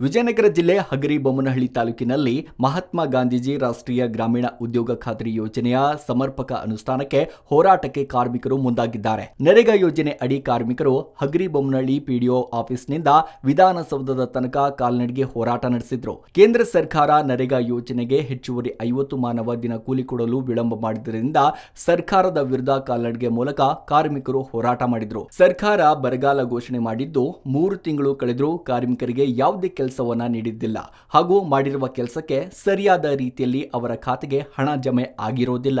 ವಿಜಯನಗರ ಜಿಲ್ಲೆ ಹಗರಿಬೊಮ್ಮನಹಳ್ಳಿ ತಾಲೂಕಿನಲ್ಲಿ ಮಹಾತ್ಮ ಗಾಂಧೀಜಿ ರಾಷ್ಟ್ರೀಯ ಗ್ರಾಮೀಣ ಉದ್ಯೋಗ ಖಾತ್ರಿ ಯೋಜನೆಯ ಸಮರ್ಪಕ ಅನುಷ್ಠಾನಕ್ಕೆ ಹೋರಾಟಕ್ಕೆ ಕಾರ್ಮಿಕರು ಮುಂದಾಗಿದ್ದಾರೆ. ನರೇಗಾ ಯೋಜನೆ ಅಡಿ ಕಾರ್ಮಿಕರು ಹಗರಿಬೊಮ್ಮನಹಳ್ಳಿ ಪಿಡಿಒ ಆಫೀಸ್ನಿಂದ ವಿಧಾನಸೌಧದ ತನಕ ಕಾಲ್ನಡಿಗೆ ಹೋರಾಟ ನಡೆಸಿದ್ರು. ಕೇಂದ್ರ ಸರ್ಕಾರ ನರೇಗಾ ಯೋಜನೆಗೆ ಹೆಚ್ಚುವರಿ ಐವತ್ತು ಮಾನವ ದಿನ ಕೂಲಿ ಕೊಡಲು ವಿಳಂಬ ಮಾಡಿದ್ದರಿಂದ ಸರ್ಕಾರದ ವಿರುದ್ಧ ಕಾಲ್ನಡಿಗೆ ಮೂಲಕ ಕಾರ್ಮಿಕರು ಹೋರಾಟ ಮಾಡಿದ್ರು. ಸರ್ಕಾರ ಬರಗಾಲ ಘೋಷಣೆ ಮಾಡಿದ್ದು ಮೂರು ತಿಂಗಳು ಕಳೆದರೂ ಕಾರ್ಮಿಕರಿಗೆ ಯಾವುದೇ ಕೆಲಸವನ್ನ ನೀಡಿದ್ದಿಲ್ಲ. ಹಾಗೂ ಮಾಡಿರುವ ಕೆಲಸಕ್ಕೆ ಸರಿಯಾದ ರೀತಿಯಲ್ಲಿ ಅವರ ಖಾತೆಗೆ ಹಣ ಜಮೆ ಆಗಿರೋದಿಲ್ಲ.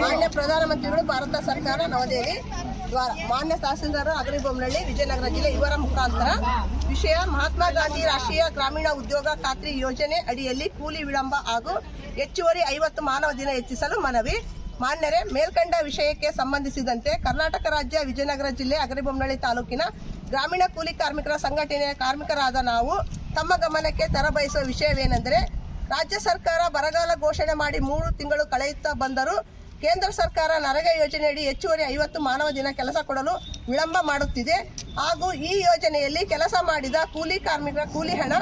ಮಾನ್ಯ ಪ್ರಧಾನಮಂತ್ರಿಗಳು, ಭಾರತ ಸರ್ಕಾರ, ನವದೆಹಲಿ ದ್ವಾರ ಮಾನ್ಯ ತಹಸೀಲ್ದಾರ್ ಅಗರಿಬೊಮ್ಮನಹಳ್ಳಿ ವಿಜಯನಗರ ಜಿಲ್ಲೆ ಇವರ ಮುಖಾಂತರ ವಿಷಯ ಮಹಾತ್ಮ ಗಾಂಧಿ ರಾಷ್ಟ್ರೀಯ ಗ್ರಾಮೀಣ ಉದ್ಯೋಗ ಖಾತ್ರಿ ಯೋಜನೆ ಅಡಿಯಲ್ಲಿ ಕೂಲಿ ವಿಳಂಬ ಹಾಗೂ ಹೆಚ್ಚುವರಿ ಐವತ್ತು ಮಾನವ ದಿನ ಹೆಚ್ಚಿಸಲು ಮನವಿ. ಮಾನ್ಯರೇ, ಮೇಲ್ಕಂಡ ವಿಷಯಕ್ಕೆ ಸಂಬಂಧಿಸಿದಂತೆ ಕರ್ನಾಟಕ ರಾಜ್ಯ ವಿಜಯನಗರ ಜಿಲ್ಲೆ ಅಗರಿಬೊಮ್ಮನಹಳ್ಳಿ ತಾಲೂಕಿನ ಗ್ರಾಮೀಣ ಕೂಲಿ ಕಾರ್ಮಿಕರ ಸಂಘಟನೆಯ ಕಾರ್ಮಿಕರಾದ ನಾವು ತಮ್ಮ ಗಮನಕ್ಕೆ ತರಬಯಸುವ ವಿಷಯವೇನೆಂದರೆ ರಾಜ್ಯ ಸರ್ಕಾರ ಬರಗಾಲ ಘೋಷಣೆ ಮಾಡಿ ಮೂರು ತಿಂಗಳು ಕಳೆಯುತ್ತಾ ಬಂದರೂ ಕೇಂದ್ರ ಸರ್ಕಾರ ನರೇಗಾ ಯೋಜನೆಯಡಿ ಹೆಚ್ಚುವರಿ ಐವತ್ತು ಮಾನವ ದಿನ ಕೆಲಸ ಕೊಡಲು ವಿಳಂಬ ಮಾಡುತ್ತಿದೆ. ಹಾಗೂ ಈ ಯೋಜನೆಯಲ್ಲಿ ಕೆಲಸ ಮಾಡಿದ ಕೂಲಿ ಕಾರ್ಮಿಕರ ಕೂಲಿ ಹಣ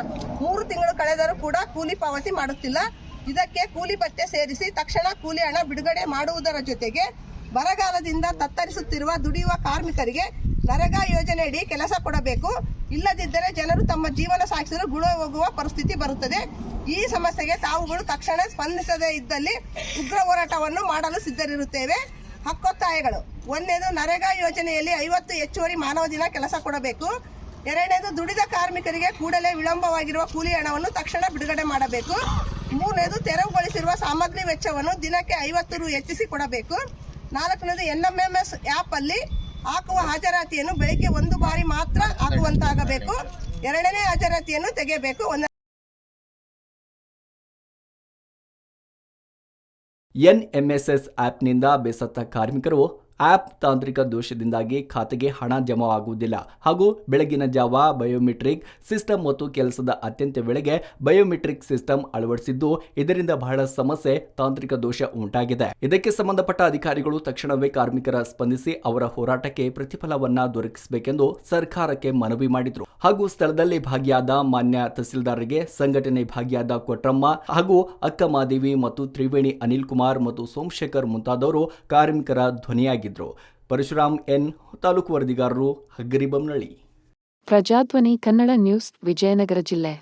ಮೂರು ತಿಂಗಳು ಕಳೆದರೂ ಕೂಡ ಕೂಲಿ ಪಾವತಿ ಮಾಡುತ್ತಿಲ್ಲ. ಇದಕ್ಕೆ ಕೂಲಿ ಭತ್ಯೆ ಸೇರಿಸಿ ತಕ್ಷಣ ಕೂಲಿ ಹಣ ಬಿಡುಗಡೆ ಮಾಡುವುದರ ಜೊತೆಗೆ ಬರಗಾಲದಿಂದ ತತ್ತರಿಸುತ್ತಿರುವ ದುಡಿಯುವ ಕಾರ್ಮಿಕರಿಗೆ ನರೇಗಾ ಯೋಜನೆಯಡಿ ಕೆಲಸ ಕೊಡಬೇಕು. ಇಲ್ಲದಿದ್ದರೆ ಜನರು ತಮ್ಮ ಜೀವನ ಸಾಗಿಸಲು ಗುಣ ಹೋಗುವ ಪರಿಸ್ಥಿತಿ ಬರುತ್ತದೆ. ಈ ಸಮಸ್ಯೆಗೆ ತಾವುಗಳು ತಕ್ಷಣ ಸ್ಪಂದಿಸದೇ ಇದ್ದಲ್ಲಿ ಉಗ್ರ ಹೋರಾಟವನ್ನು ಮಾಡಲು ಸಿದ್ಧರಿರುತ್ತೇವೆ. ಹಕ್ಕೊತ್ತಾಯಗಳು. ಒಂದನೇದು ನರೇಗಾ ಯೋಜನೆಯಲ್ಲಿ ಐವತ್ತು ಹೆಚ್ಚುವರಿ ಮಾನವ ದಿನ ಕೆಲಸ ಕೊಡಬೇಕು. ಎರಡನೇದು ದುಡಿದ ಕಾರ್ಮಿಕರಿಗೆ ಕೂಡಲೇ ವಿಳಂಬವಾಗಿರುವ ಕೂಲಿ ಹಣವನ್ನು ತಕ್ಷಣ ಬಿಡುಗಡೆ ಮಾಡಬೇಕು. ಮೂರನೇದು, ತೆರವುಗೊಳಿಸಿರುವ ಸಾಮಗ್ರಿ ವೆಚ್ಚವನ್ನು ದಿನಕ್ಕೆ ಐವತ್ತು ರು ಹೆಚ್ಚಿಸಿ ಕೊಡಬೇಕು. ನಾಲ್ಕನೇದು N M M S app ಅಲ್ಲಿ ಹಾಕುವ ಹಾಜರಾತಿಯನ್ನು ಬೆಳಿಗ್ಗೆ ಒಂದು ಬಾರಿ ಮಾತ್ರ ಹಾಕುವಂತಾಗಬೇಕು. ಎರಡನೇ ಹಾಜರಾತಿಯನ್ನು ತೆಗೆಯಬೇಕು. ಒಂದ ಎನ್ಎಂಎಸ್ಎಸ್ ಆ್ಯಪ್ನಿಂದ ಬೇಸತ್ತ ಕಾರ್ಮಿಕರು ಆಪ್ ತಾಂತ್ರಿಕ ದೋಷದಿಂದಾಗಿ ಖಾತೆಗೆ ಹಣ ಜಮಾ ಆಗುವುದಿಲ್ಲ ಹಾಗೂ ಬೆಳಗಿನ ಜಾವ ಬಯೋಮೆಟ್ರಿಕ್ ಸಿಸ್ಟಮ್ ಮತ್ತು ಕೆಲಸದ ಅತ್ಯಂತ ವೇಳೆಗೆ ಬಯೋಮೆಟ್ರಿಕ್ ಸಿಸ್ಟಮ್ ಅಳವಡಿಸಿದ್ದು, ಇದರಿಂದ ಬಹಳ ಸಮಸ್ಯೆ, ತಾಂತ್ರಿಕ ದೋಷ ಉಂಟಾಗಿದೆ. ಇದಕ್ಕೆ ಸಂಬಂಧಪಟ್ಟ ಅಧಿಕಾರಿಗಳು ತಕ್ಷಣವೇ ಕಾರ್ಮಿಕರ ಸ್ಪಂದಿಸಿ ಅವರ ಹೋರಾಟಕ್ಕೆ ಪ್ರತಿಫಲವನ್ನ ದೊರಕಿಸಬೇಕೆಂದು ಸರ್ಕಾರಕ್ಕೆ ಮನವಿ ಮಾಡಿದ್ರು. ಹಾಗೂ ಸ್ಥಳದಲ್ಲಿ ಭಾಗಿಯಾದ ಮಾನ್ಯ ತಹಸೀಲ್ದಾರರಿಗೆ ಸಂಘಟನೆ ಭಾಗಿಯಾದ ಕೊಟ್ರಮ್ಮ ಹಾಗೂ ಅಕ್ಕಮಾದೇವಿ ಮತ್ತು ತ್ರಿವೇಣಿ ಅನಿಲ್ ಕುಮಾರ್ ಮತ್ತು ಸೋಮಶೇಖರ್ ಮುಂತಾದವರು ಕಾರ್ಮಿಕರ ಧ್ವನಿಯಾಗಿದ್ದರು ಪರಶುರಾಮ್ ಎನ್. ತಾಲೂಕು ವರದಿಗಾರರು ಹಗ್ಗರಿಬೊಮ್ಮನಹಳ್ಳಿ ಪ್ರಜಾಧ್ವನಿ ಕನ್ನಡ ನ್ಯೂಸ್ ವಿಜಯನಗರ ಜಿಲ್ಲೆ.